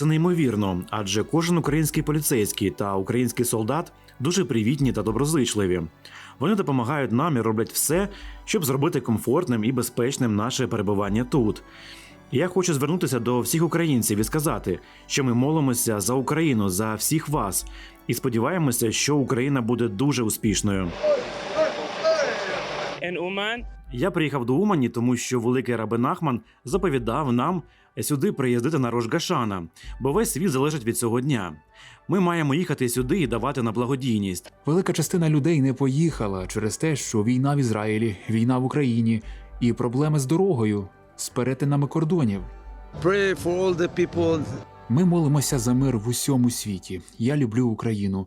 Це неймовірно, адже кожен український поліцейський та український солдат дуже привітні та доброзичливі. Вони допомагають нам і роблять все, щоб зробити комфортним і безпечним наше перебування тут. Я хочу звернутися до всіх українців і сказати, що ми молимося за Україну, за всіх вас, і сподіваємося, що Україна буде дуже успішною. In Oman, Я приїхав до Умані, тому що великий рабин Ахман заповідав нам сюди приїздити на Рожгашана, бо весь світ залежить від цього дня. Ми маємо їхати сюди і давати на благодійність. Велика частина людей не поїхала через те, що війна в Ізраїлі, війна в Україні і проблеми з дорогою, з перетинами кордонів. Pray for all the people Ми молимося за мир в усьому світі. Я люблю Україну.